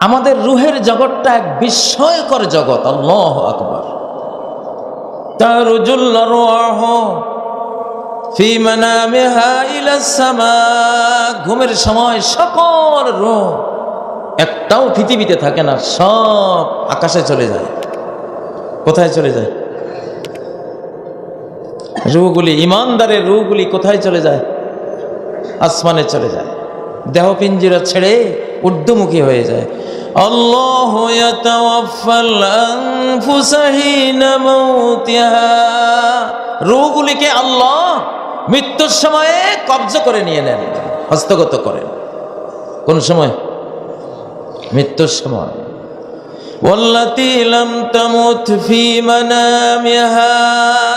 আমাদের রুহের জগৎটা এক বিস্ময়কর জগৎ, আল্লাহ আকবর। সামা। ঘুমের সময় সকল রূহ একটাও পৃথিবীতে থাকে না, সব আকাশে চলে যায়। কোথায় চলে যায়? রুগুলি ইমানদারের রুগুলি কোথায় চলে যায়? আসমানে চলে যায়। দেহ পিঞ্জিরা ছেড়ে ঊর্ধ্বমুখী হয়ে যায়। আল্লাহ ইয়াতাওয়াফাল আনফুসা হিনা মাউতিহা। রুহগুলিকে আল্লাহ মৃত্যুর সময়ে কব্জ করে নিয়ে নেন, হস্তগত করেন। কোন সময়? মৃত্যুর সময়। ফি মানামিহা।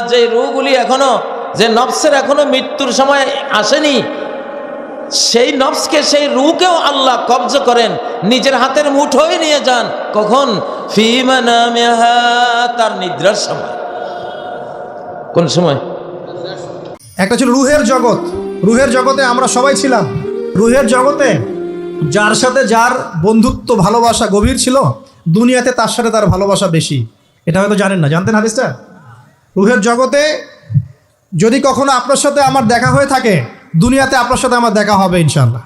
যে রুহগুলি এখনও, যে নফসের এখনও মৃত্যুর সময় আসেনি সেই নফসকে, সেই রুকেও আল্লাহ কবজ করেন। নিজের হাতের মুঠোয় নিয়ে যান। কখন? তার নিদ্রার সময়। কোন সময়? একটা ছিল রুহের জগৎ। রুহের জগতে আমরা সবাই ছিলাম। রুহের জগতে যার সাথে যার বন্ধুত্ব, ভালোবাসা গভীর ছিল, দুনিয়াতে তার সাথে তার ভালোবাসা বেশি। এটা হয়তো জানেন না। জানতেন হাদিসটা? রুহের জগতে যদি কখনো আপনার সাথে আমার দেখা হয়ে থাকে দুনিয়াতে আপনার সাথে আমার দেখা হবে ইনশাল্লাহ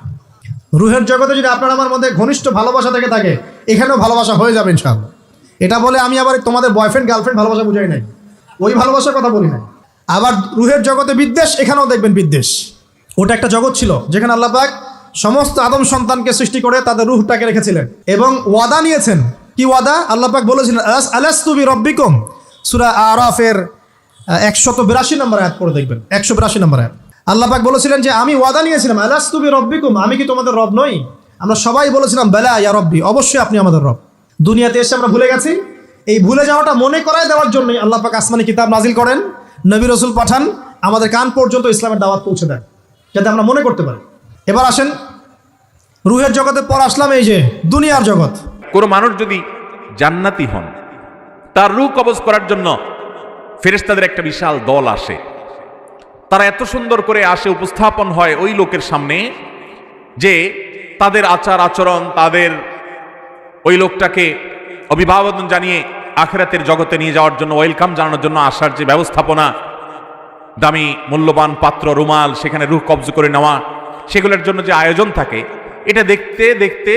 রুহের জগতে যদি আপনার আমার মধ্যে ঘনিষ্ঠ ভালোবাসা থেকে থাকে, এখানেও ভালোবাসা হয়ে যাবে ইনশাল্লাহ এটা বলে আমি আবার তোমাদের বয়ফ্রেন্ড গার্লফ্রেন্ড ভালোবাসা বুঝাই নাই। ওই ভালোবাসার কথা বলি না আবার রুহের জগতে বিদ্বেষ, এখানেও দেখবেন বিদ্বেষ। ওটা একটা জগৎ ছিল, যেখানে আল্লাহ পাক সমস্ত আদম সন্তানকে সৃষ্টি করে তাদের রুহটাকে রেখেছিলেন। এবং ওয়াদা নিয়েছেন। কি ওয়াদা? আল্লাহ পাক বলেছিলেন আলাস্তুবি রব্বিকুম সুরা আরাফের একশত বিরাশি নম্বর আয়াত পড়ে দেখবেন। একশো বিরাশি নম্বর আয়াত। আল্লাহ পাক বলেছিলেন যে, আমি ওয়াদা নিয়েছিলাম আলাস্তুবি রব্বিকুম আমি কি তোমাদের রব নই আমরা সবাই বলেছিলাম, বেলা, ইয়া রব্বি অবশ্যই আপনি আমাদের রব দুনিয়াতে এসে আমরা ভুলে গেছি। এই ভুলে যাওয়াটা মনে করায় দেওয়ার জন্যই আল্লাহ পাক আসমানি কিতাব নাজিল করেন, নবী রসুল পাঠান, আমাদের কান পর্যন্ত ইসলামের দাওয়াত পৌঁছে দেয় যাতে আমরা মনে করতে পারি। এবার আসেন, রুহের জগতে পর আসলাম এই যে, দুনিয়ার জগৎ। কোনো মানুষ যদি জান্নাতি হন, তার রূহ কবজ করার জন্য ফেরেশতাদের একটা বিশাল দল আসে। তারা এত সুন্দর করে আসে, উপস্থাপন হয় ওই লোকের সামনে যে তাদের আচার আচরণ, তাদের ওই লোকটাকে অভিভাবন জানিয়ে আখেরাতের জগতে নিয়ে যাওয়ার জন্য, ওয়েলকাম জানানোর জন্য আসার যে ব্যবস্থাপনা, দামি, মূল্যবান পাত্র, রুমাল, সেখানে রুহ কবজ করে নেওয়া, সেগুলোর জন্য যে আয়োজন থাকে, এটা দেখতে দেখতে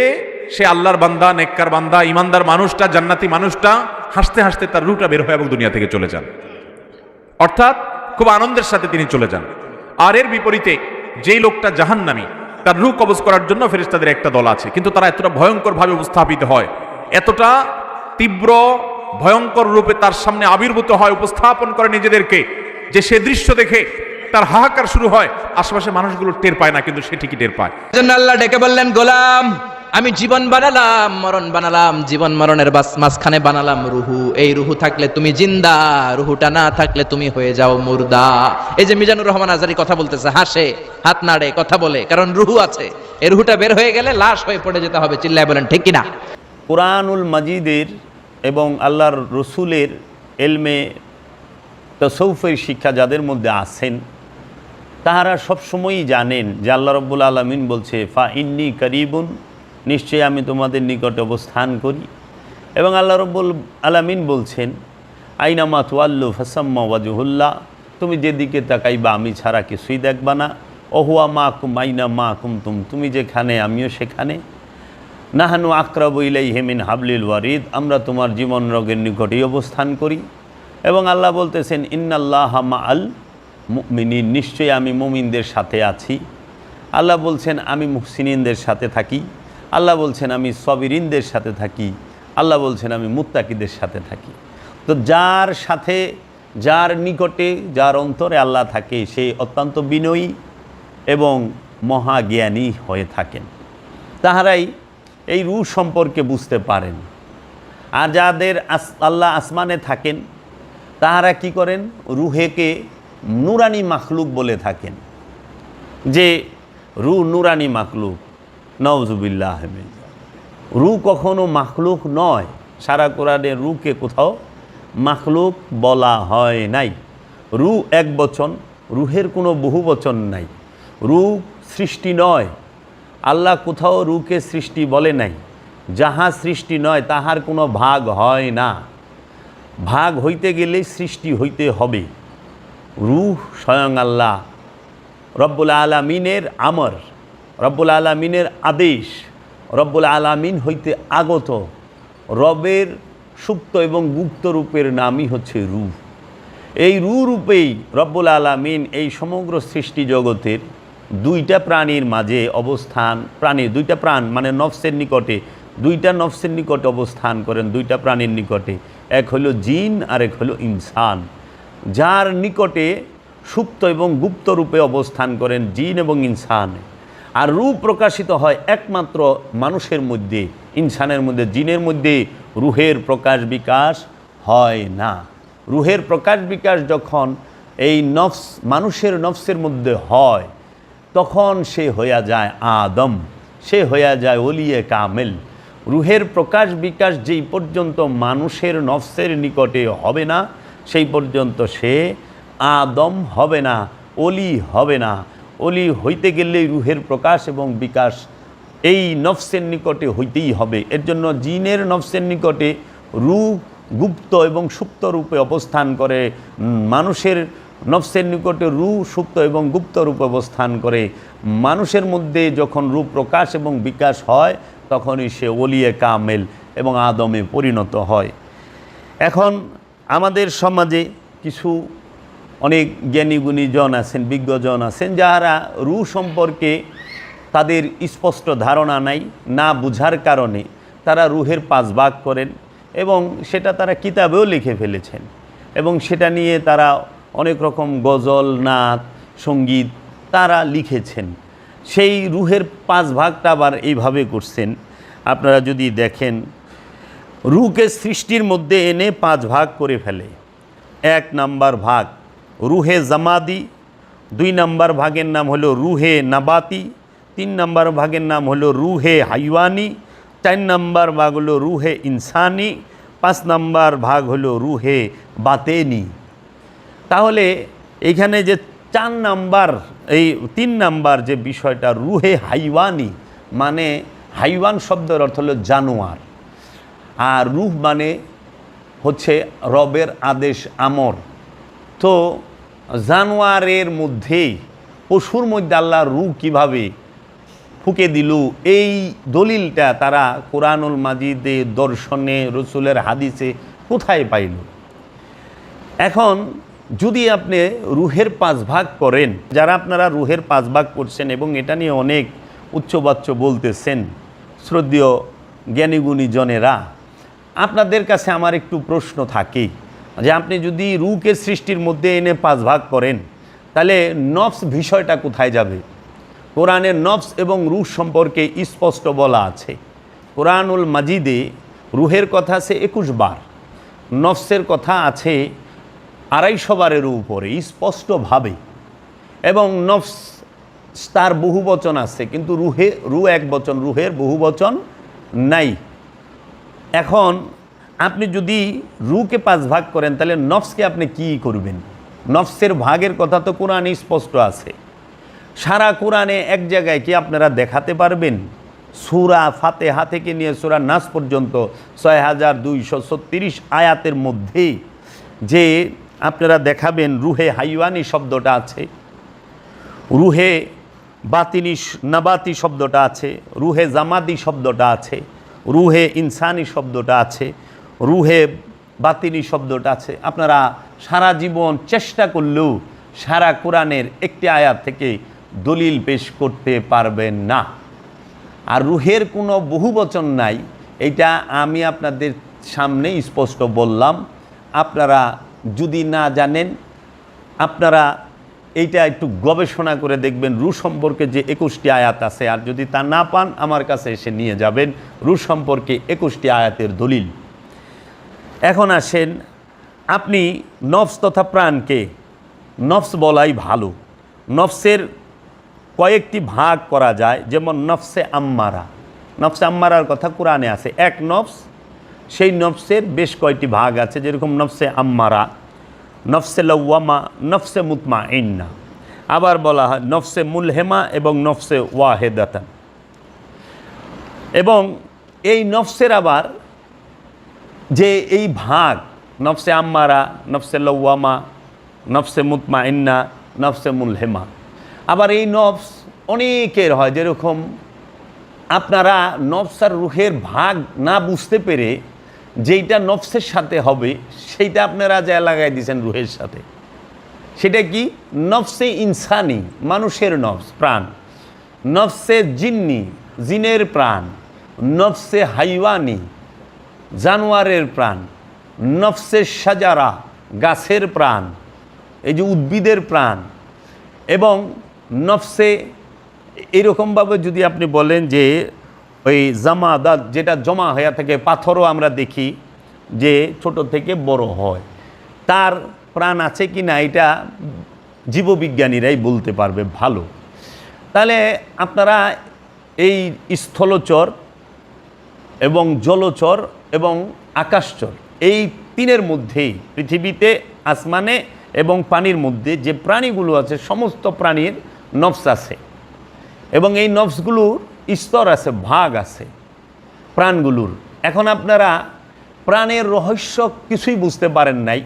সে আল্লাহর বান্দা, নেককার বান্দা, ইমানদার মানুষটা, জান্নাতি মানুষটা, হাসতে হাসতে তার রুহটা বের হয় এবং দুনিয়া থেকে চলে যান। অর্থাৎ খুব আনন্দের সাথে তিনি চলে যান। আর এর বিপরীতে যেই লোকটা জাহান্নামী, তার রূহ কবজ করার জন্য ফেরেশতাদের একটা দল আছে। কিন্তু তারা এতটা ভয়ঙ্করভাবে উপস্থাপিত হয়, এতটা তীব্র, ভয়ঙ্কর রূপে তার সামনে আবির্ভূত হয়, উপস্থাপন করে নিজেদেরকে, যে সে দৃশ্য দেখে তার হাহাকার শুরু হয় আশেপাশে মানুষগুলো টের পায় না, কিন্তু সে ঠিকই টের পায়। আল্লাহ ডেকে বললেন, গোলাম আমি জীবন বানালাম, মরণ বানালাম, জীবন মরণের মাঝখানে বানালাম রুহু। এই রুহু থাকলে তুমি জিন্দা, রুহুটা না থাকলে তুমি হয়ে যাও মুর্দা। এই যে মিজানুর রহমান আজারি কথা বলতেছে, হাসে, হাত নাড়ে, কথা বলে, কারণ রুহু আছে। এই রুহুটা বের হয়ে গেলে লাশ হয়ে পড়ে যেতে হবে, চিল্লায় বলেন, ঠিক কিনা? কোরআনুল মাজিদের এবং আল্লাহর রসুলের এলমে তসৌফের শিক্ষা যাদের মধ্যে আছেন, তাহারা সবসময়ই জানেন যে আল্লাহ রব্বুল আলমিন বলছে, ফা ইন্নি করিবুন নিশ্চয়ই আমি তোমাদের নিকট অবস্থান করি। এবং আল্লাহ রব্বুল আলমিন বলছেন, আইনামা তুয়াল্লু ফাসাম্মা ওয়াজুহুল্লাহ তুমি যেদিকে তাকাইবা আমি ছাড়া কিছুই দেখবা না। অহুয়া মা কুম আইনা মা কুমতুম তুমি যেখানে আমিও সেখানে। নাহানু আকরাবু ইলাই হেমিন হাবলিল ওয়ারিদ আমরা তোমার জীবন রোগের নিকটেই অবস্থান করি। এবং আল্লাহ বলতেছেন, ইন্নাল্লাহ মা আল মুমিনিন নিশ্চয়ই আমি মুমিনদের সাথে আছি। আল্লাহ বলছেন, আমি মুহসিনিনদের সাথে থাকি। আল্লাহ বলছেন, আমি সবিরিনদের সাথে থাকি। আল্লাহ বলছেন, আমি মুত্তাকিদের সাথে থাকি। তো যার সাথে, যার নিকটে, যার অন্তরে আল্লাহ থাকে, সে অত্যন্ত বিনয়ী এবং মহাজ্ঞানী হয়ে থাকেন। তাহারাই এই রু সম্পর্কে বুঝতে পারেন। আর যাদের আস, আল্লাহ আসমানে থাকেন, তাহারা কি করেন? রুহেকে নুরানি মাখলুক বলে থাকেন। যে রু নুরানি মাখলুক নওজুবিল্লাহ রু কখনো মাখলুক নয়। সারা কোরআনে রুকে কোথাও মাখলুক বলা হয় নাই। রু এক বচন, রুহের কোনো বহু বচন নাই। রু সৃষ্টি নয়। আল্লাহ কোথাও রুকে সৃষ্টি বলে নাই। যাহা সৃষ্টি নয়, তাহার কোনো ভাগ হয় না। ভাগ হইতে গেলে সৃষ্টি হইতে হবে। রুহ স্বয়ং আল্লাহ। রব্বুল আলামিনের আমর। রব্বুল আলামিনের আদেশ, রব্বুল আলামিন হইতে আগত। রবের সুপ্ত এবং গুপ্ত রূপের নামই হচ্ছে রূহ। এই রু রূপেই রব্বুল আলামিন এই সমগ্র সৃষ্টি জগতের দুইটা প্রাণীর মাঝে অবস্থান প্রাণীর দুইটা প্রাণ মানে নফসের নিকটে, দুইটা নফসের নিকটে অবস্থান করেন দুইটা প্রাণীর নিকটে। এক হলো জিন আর এক হলো ইনসান। যার নিকটে সুপ্ত এবং গুপ্ত রূপে অবস্থান করেন জিন এবং ইনসান। আর রূপ প্রকাশিত হয় একমাত্র মানুষের মধ্যে, ইনসানের মধ্যে, জিনের মধ্যে। রুহের প্রকাশ বিকাশ হয় না। রুহের প্রকাশ বিকাশ যখন এই নফস, মানুষের নফসের মধ্যে হয়, তখন সে হইয়া যায় আদম, সে হইয়া যায় ওলিয়ে কামেল। রুহের প্রকাশ বিকাশ যেই পর্যন্ত মানুষের নফসের নিকটে হবে না, সেই পর্যন্ত সে আদম হবে না, অলি হবে না। অলি হইতে গেলেই রুহের প্রকাশ এবং বিকাশ। এই নফসের নিকটে হইতেই হবে। এর জন্য জিনের নফসের নিকটে রু গুপ্ত এবং সুপ্ত রূপে অবস্থান করে মানুষের নফসের নিকটে রু সুপ্ত এবং গুপ্ত রূপে অবস্থান করে। মানুষের মধ্যে যখন রূপ প্রকাশ এবং বিকাশ হয়, তখনই সে ওলিয়ে কামেল এবং আদমে পরিণত হয়। এখন আমাদের সমাজে কিছু অনেক জ্ঞানীগুণী জন আছেন, বিজ্ঞজন আছেন যারা রু সম্পর্কে তাদের স্পষ্ট ধারণা নাই, না বুঝার কারণে তারা রুহের পাঁচ ভাগ করেন এবং সেটা তারা কিতাবেও লিখে ফেলেছেন এবং সেটা নিয়ে তারা অনেক রকম গজল, নাচ, সংগীত তারা লিখেছেন। সেই রুহের পাঁচ ভাগটা আবার এইভাবে করছেন। আপনারা যদি দেখেন রুকে সৃষ্টির মধ্যে এনে পাঁচ ভাগ করে ফেলে। এক নাম্বার ভাগ। রুহে জামাদি, দুই নাম্বার ভাগের নাম হলো রুহে নাবাতি, তিন নাম্বার ভাগের নাম হলো রুহে হাইওয়ানি, চার নাম্বার ভাগ হলো রুহে ইনসানি, পাঁচ নাম্বার ভাগ হলো রুহে বাতেনি। তাহলে এখানে যে চার নাম্বার, এই তিন নাম্বার যে বিষয়টা রুহে হাইওয়ানি মানে হাইওয়ান শব্দের অর্থ হলো জানোয়ার। আর রুহ মানে হচ্ছে রবের আদেশ, আমর। তো জানোয়ারের মধ্যেই পশুর মধ্যে আল্লাহ রুহ কীভাবে ফুকে দিল, এই দলিলটা তারা কোরআনুল মাজিদে, দর্শনে, রসুলের হাদিসে কোথায় পাইল? এখন যদি আপনি রুহের পাঁচ ভাগ করেন যারা আপনারা রুহের পাঁচ ভাগ করছেন এবং এটা নিয়ে অনেক উচ্চবাচ্য বলতেছেন, শ্রদ্ধীয় জ্ঞানীগুণী জনেরা আপনাদের কাছে আমার একটু প্রশ্ন থাকে। যে আপনি যদি রুকে সৃষ্টির মধ্যে এনে পাঁচ ভাগ করেন, তাহলে নফস বিষয়টা কোথায় যাবে? কোরআনের নফস এবং রুহ সম্পর্কে স্পষ্ট বলা আছে। কোরআনুল মাজিদে রুহের কথা আছে একুশ বার। নফসের কথা আছে আড়াইশো বারের উপরে স্পষ্টভাবে। এবং নফস তার বহু বচন আছে, কিন্তু রুহে রু এক বচন, রুহের বহু বচন নাই। এখন আপনি যদি রুকে পাঁচ ভাগ করেন, তাহলে নফসকে আপনি কি করবেন? নফসের ভাগের কথা তো কোরআনে স্পষ্ট আছে। সারা কোরআনে এক জায়গায় কি আপনারা দেখাতে পারবেন? সুরা ফাতেহা থেকে নিয়ে সুরা নাস পর্যন্ত ছয় হাজার দুইশো ছত্রিশ আয়াতের মধ্যে যে আপনারা দেখাবেন রুহে হাইওয়ানি শব্দটা আছে, রুহে বাতিনি নাবাতি শব্দটা আছে, রুহে জামাদি শব্দটা আছে, রুহে ইনসানি শব্দটা আছে রুহে বাতিনি শব্দটা আছে। আপনারা সারা জীবন চেষ্টা করলেও সারা কোরআনের একটি আয়াত থেকে দলিল পেশ করতে পারবেন না। আর রুহের কোনো বহু বচন নাই, এটা আমি আপনাদের সামনে স্পষ্ট বললাম। আপনারা যদি না জানেন, আপনারা এইটা একটু গবেষণা করে দেখবেন রু সম্পর্কে যে একুশটি আয়াত আছে। আর যদি তা না পান, আমার কাছে এসে নিয়ে যাবেন। রু সম্পর্কে একুশটি আয়াতের দলিল। এখন আসেন, আপনি নফস তথা প্রাণকে, নফস বলাই ভালো। নফসের কয়েকটি ভাগ করা যায়, যেমন নফসে আম্মারা। নফসে আম্মারার কথা কোরআনে আছে। এক নফস, সেই নফসের বেশ কয়েকটি ভাগ আছে, যেরকম নফসে আম্মারা, নফসে লওয়ামা নফসে মুতমা ইন্না আবার বলা হয় নফসে মুলহেমা এবং নফসে ওয়াহেদাতান এবং এই নফসের আবার যে এই ভাগ, নফসে আম্মারা, নফসে লওয়ামা, নফসে মুতমা ইন্না নফসে মুলহেমা। আবার এই নফস অনেকের হয়, যেরকম আপনারা নফস আর রুহের ভাগ না বুঝতে পেরে যেইটা নফসের সাথে হবে, সেইটা আপনারা যা লাগাই দিয়েছেন রুহের সাথে। সেটা কি? নফসে ইনসানি, মানুষের নফস, প্রাণ। নফসে জিন্নি, জিনের প্রাণ। নফসে হাইওয়ানি জানোয়ারের প্রাণ নফসে সাজারা, গাছের প্রাণ, এই যে উদ্ভিদের প্রাণ, এবং নফসে এরকমভাবে যদি আপনি বলেন যে ওই জামা জামাদাত যেটা জমা হয়ে থাকে, পাথরও আমরা দেখি যে ছোট থেকে বড় হয়। তার প্রাণ আছে কি না, এটা জীববিজ্ঞানীরাই বলতে পারবে ভালো। তাহলে আপনারা এই স্থলচর এবং জলচর এবং আকাশচর। এই তিনের মধ্যেই, পৃথিবীতে, আসমানে এবং পানির মধ্যে যে প্রাণীগুলো আছে, সমস্ত প্রাণীর নফস আছে। এবং এই নফসগুলোর স্তর আছে, ভাগ আছে প্রাণগুলোর। এখন আপনারা প্রাণের রহস্য কিছুই বুঝতে পারেন নাই।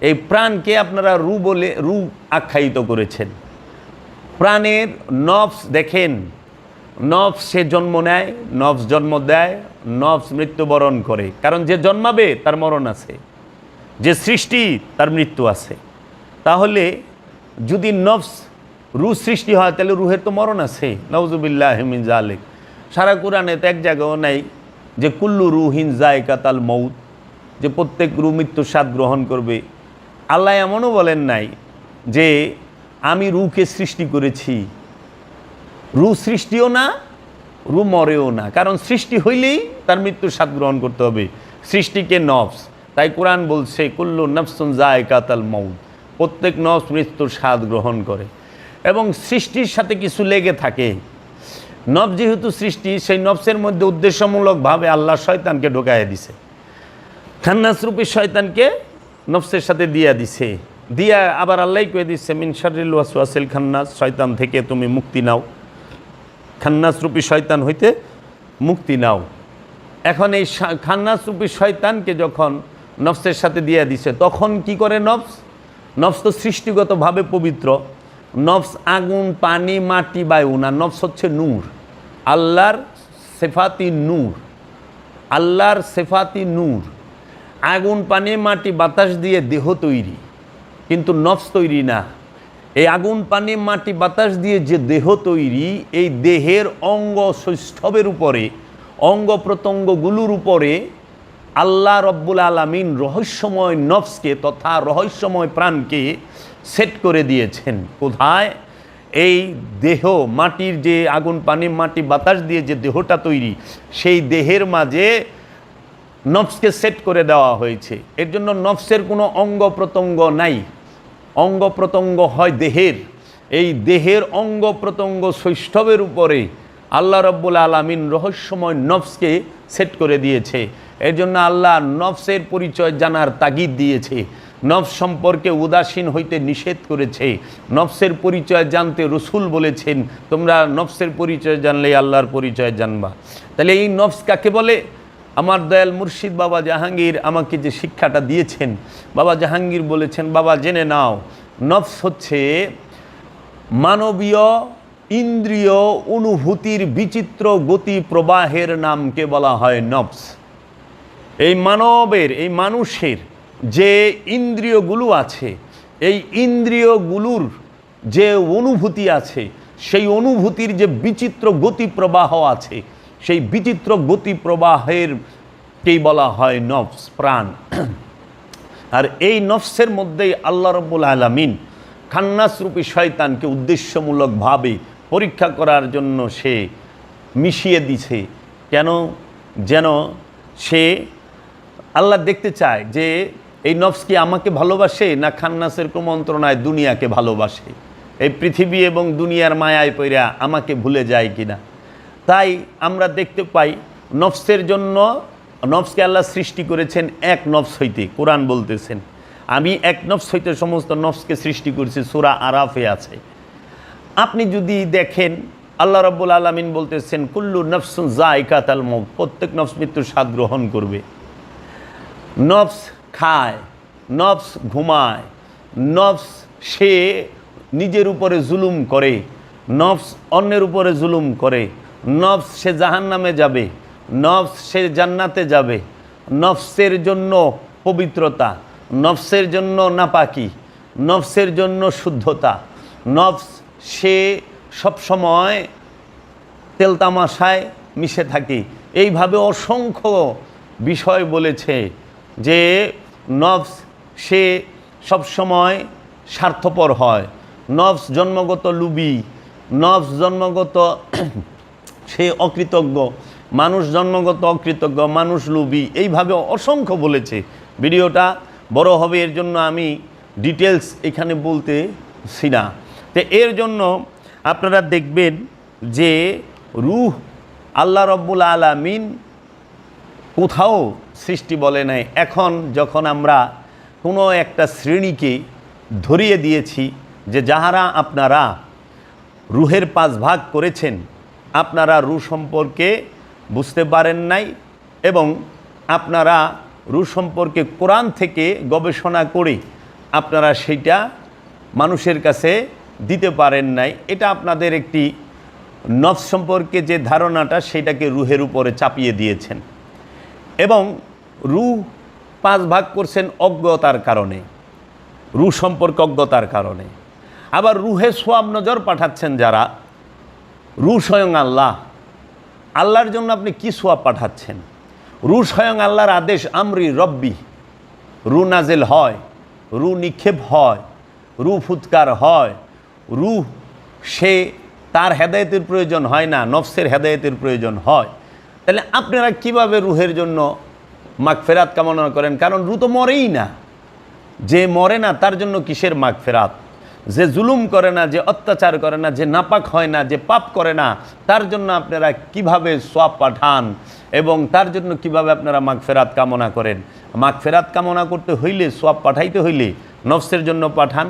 এই প্রাণকে আপনারা রু বলে, রু আখ্যায়িত করেছেন। প্রাণের নফস দেখেন। নফস সে জন্ম নেয়, নফস জন্ম দেয় নফস মৃত্যুবরণ করে। কারণ যে জন্মাবে, তার মরণ আছে। যে সৃষ্টি, তার মৃত্যু আছে। তাহলে যদি নফস রু সৃষ্টি হয়, তাহলে রুহের তো মরণ আছে। নওজুবিল্লাহ হিমিন জালেক সারা কোরআনে তো এক জায়গাও নাই যে কুল্লু রুহিন যায় কাতাল মৌত যে প্রত্যেক রু মৃত্যুর স্বাদ গ্রহণ করবে। আল্লাহ এমনও বলেন নাই যে, আমি রুকে সৃষ্টি করেছি। রু সৃষ্টিও না রু মরেও না। কারণ সৃষ্টি হইলেই তার মৃত্যুর স্বাদ গ্রহণ করতে হবে। সৃষ্টিকে নফস। তাই কোরআন বলছে, কুল্লু নফসুন যায় কাতাল মৌত প্রত্যেক নফস মৃত্যুর স্বাদ গ্রহণ করে। এবং সৃষ্টির সাথে কিছু লেগে থাকে। নফ যেহেতু সৃষ্টি, সেই নফসের মধ্যে উদ্দেশ্যমূলকভাবে আল্লাহ শয়তানকে ঢোকাইয়া দিছে। খান্নাসরূপী শয়তানকে নফসের সাথে দিয়া দিছে। দিয়া আবার আল্লাহ কয়ে দিচ্ছে মিন শারিল ওয়াসওয়াসিল খান্নাস। শয়তান থেকে তুমি মুক্তি নাও। খান্নাসরূপী শয়তান হইতে মুক্তি নাও। এখন এই খান্নাসরূপী শয়তানকে যখন নফসের সাথে দিয়ে দিছে, তখন কি করে নফস? নফস তো সৃষ্টিগতভাবে পবিত্র। নফস আগুন, পানি, মাটি, বায়ু না, নফস হচ্ছে নূর। আল্লাহর সেফাতি নূর। আল্লাহর সেফাতি নূর। আগুন, পানি, মাটি, বাতাস দিয়ে দেহ তৈরি। কিন্তু নফস তৈরি না। এই আগুন, পানি, মাটি, বাতাস দিয়ে যে দেহ তৈরি, এই দেহের অঙ্গ সৈষ্ঠবের উপরে, অঙ্গ প্রত্যঙ্গগুলোর উপরে আল্লাহ রব্বুল আলমিন রহস্যময় নফসকে তথা রহস্যময় প্রাণকে সেট করে দিয়েছেন। কোথায়? এই দেহ, মাটির যে আগুন, পানি, মাটি, বাতাস দিয়ে যে দেহটা তৈরি, সেই দেহের মাঝে নফসকে সেট করে দেওয়া হয়েছে। এর জন্য নফসের কোনো অঙ্গ প্রত্যঙ্গ নাই। অঙ্গ প্রত্যঙ্গ হয় দেহের। এই দেহের অঙ্গ প্রত্যঙ্গ শৈষ্ঠবের উপরে আল্লাহ রব্বুল আলমিন রহস্যময় নফসকে সেট করে দিয়েছে। এর জন্য আল্লাহ নফসের পরিচয় জানার তাগিদ দিয়েছে। নফস সম্পর্কে উদাসীন হইতে নিষেধ করেছে। নফসের পরিচয় জানতে রসুল বলেছেন, তোমরা নফসের পরিচয় জানলে আল্লাহর পরিচয় জানবা। তাহলে এই নফস কাকে বলে? আমার দয়াল মুর্শিদ বাবা জাহাঙ্গীর আমাকে যে শিক্ষাটা দিয়েছেন, বাবা জাহাঙ্গীর বলেছেন, বাবা, জেনে নাও, নফস হচ্ছে মানবীয় ইন্দ্রিয় অনুভূতির বিচিত্র গতি প্রবাহের নামকে বলা হয় নফস। এই মানবের, এই মানুষের যে ইন্দ্রিয়গুলো আছে, এই ইন্দ্রিয়গুলোর যে অনুভূতি আছে, সেই অনুভূতির যে বিচিত্র গতি প্রবাহ আছে সেই বিচিত্র গতি প্রবাহের কেই বলা হয় নফস, প্রাণ। আর এই নফসের মধ্যেই আল্লাহ রব্বুল আলমিন খান্নাসরূপী শয়তানকে উদ্দেশ্যমূলকভাবে পরীক্ষা করার জন্য সে মিশিয়ে দিছে। কেন? যেন সে আল্লাহ দেখতে চায় যে এই নফস কি আমাকে ভালোবাসে না খান্নাসের কুমন্ত্রণায় দুনিয়াকে ভালোবাসে? এই পৃথিবী এবং দুনিয়ার মায়ায় পইরা আমাকে ভুলে যায় কিনা? তাই আমরা দেখতে পাই নফসের জন্য নফসকে আল্লাহ সৃষ্টি করেছেন এক নফস হইতে, কোরআন বলতেছেন। আমি এক নফস হইতে সমস্ত নফসকে সৃষ্টি করেছি, সুরা আরাফে আছে। আপনি যদি দেখেন, আল্লাহ রব্বুল আলমিন বলতেছেন, কুল্লু নফসুন জায়কাতাল মৌ প্রত্যেক নফস মৃত্যুর স্বাদ গ্রহণ করবে। নফস খায়, নফস ঘুমায়, নফস সে নিজের উপরে জুলুম করে, নফস অন্যের উপরে জুলুম করে। নফস সে জাহান নামে যাবে, নফস সে জান্নাতে যাবে। নফসের জন্য পবিত্রতা, নফসের জন্য নাপাকি, নফসের জন্য শুদ্ধতা। নফস সে সবসময় তেলতামাশায় মিশে থাকে। এইভাবে অসংখ্য বিষয় বলেছে যে নফস সে সবসময় স্বার্থপর হয়। নফস জন্মগত লুবি, নফস জন্মগত সে অকৃতজ্ঞ, মানুষ জন্মগত অকৃতজ্ঞ, মানুষ লুবি এইভাবে অসংখ্য বলেছে। ভিডিওটা বড় হবে, এর জন্য আমি ডিটেলস এখানে বলতেছি না তো এর জন্য আপনারা দেখবেন যে রুহ আল্লাহ রব্বুল আলামিন কোথাও সৃষ্টি বলে নাই। এখন যখন আমরা কোনো একটা শ্রেণীকে ধরিয়ে দিয়েছি যে যাহারা আপনারা রুহের পাঁচ ভাগ করেছেন আপনারা রু সম্পর্কে বুঝতে পারেন নাই এবং আপনারা রু সম্পর্কে কোরআন থেকে গবেষণা করে আপনারা সেইটা মানুষের কাছে দিতে পারেন নাই। এটা আপনাদের একটি নফস সম্পর্কে যে ধারণাটা সেটাকে রুহের উপরে চাপিয়ে দিয়েছেন। এবং রু পাঁচ ভাগ করছেন অজ্ঞতার কারণে, রু সম্পর্কে অজ্ঞতার কারণে। আবার রুহে সোয়াব নজর পাঠাচ্ছেন যারা রু স্বয়ং আল্লাহ। আল্লাহর জন্য আপনি কি সোয়াব পাঠাচ্ছেন? রু স্বয়ং আল্লাহর আদেশ, আমরি রব্বি। রু নাজেল হয়, রু নিক্ষেপ হয়, রু ফুৎকার হয়। রু সে তার হেদায়েতের প্রয়োজন হয় না, নফসের হেদায়েতের প্রয়োজন হয়। তাহলে আপনারা কীভাবে রুহের জন্য মাগ ফেরাত কামনা করেন? কারণ রু তো মরেই না। যে মরে না, তার জন্য কিসের মাগফেরাত? যে জুলুম করে না, যে অত্যাচার করে না, যে নাপাক হয় না, যে পাপ করে না, তার জন্য আপনারা কীভাবে সোয়াব পাঠান এবং তার জন্য কীভাবে আপনারা মাগফেরাত কামনা করেন? মাগফেরাত কামনা করতে হইলে সোয়াব পাঠাইতে হইলে নফসের জন্য পাঠান,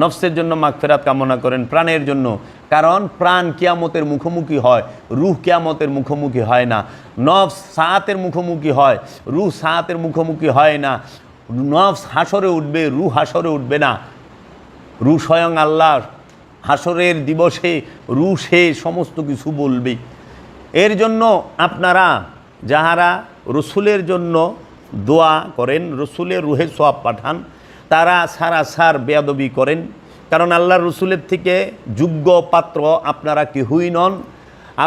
নফসের জন্য মাগফেরাত কামনা করেন প্রাণের জন্য। কারণ প্রাণ কিয়ামতের মুখোমুখি হয়, রুহ কিয়ামতের মুখোমুখি হয় না। নফস সায়াতের মুখোমুখি হয়, রুহ সায়াতের মুখোমুখি হয় না। নফস হাসরে উঠবে রু হাসরে উঠবে না। রু স্বয়ং আল্লাহ হাসরের দিবসে রু সে সমস্ত কিছু বলবে। এর জন্য আপনারা যাহারা রসুলের জন্য দোয়া করেন রসুলের রুহে সোয়াব পাঠান, তারা সারা সার বেয়াদবি করেন। কারণ আল্লাহ রসুলের থেকে যোগ্য পাত্র আপনারা কেহই নন।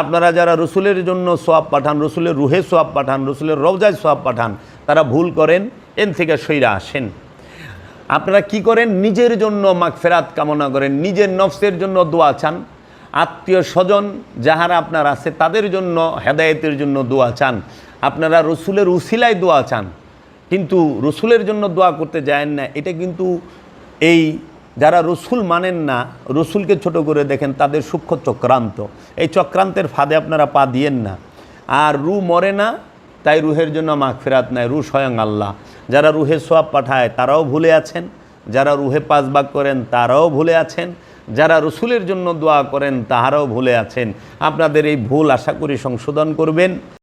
আপনারা যারা রসুলের জন্য সোয়াব পাঠান, রসুলের রুহে সোয়াব পাঠান, রসুলের রওজায় সোয়াব পাঠান, তারা ভুল করেন এন থেকে সইরা আসেন। আপনারা কি করেন? নিজের জন্য মাগফেরাত কামনা করেন। নিজের নফসের জন্য দোয়া চান। আত্মীয় স্বজন যাহারা আপনার আছে, তাদের জন্য, হেদায়েতের জন্য দোয়া চান। আপনারা রসুলের উসিলায় দোয়া চান। কিন্তু রসুলের জন্য দোয়া করতে যায় না। এটা কিন্তু এই যারা রসুল মানেন না, রসুলকে ছোট করে দেখেন, তাদের সূক্ষ্ম চক্রান্ত। এই চক্রান্তের ফাঁদে আপনারা পা দিয়েন না। আর রু মরে না, তাই রুহের জন্য মাগফেরাত নাই। রু স্বয়ং আল্লাহ। যারা রুহে সোয়াব পাঠায়, তারাও ভুলে আছেন। যারা রুহে পাঁচ ভাগ করেন, তারাও ভুলে আছেন। যারা রসুলের জন্য দোয়া করেন, তাহারাও ভুলে আছেন। আপনাদের এই ভুল আশা করি সংশোধন করবেন।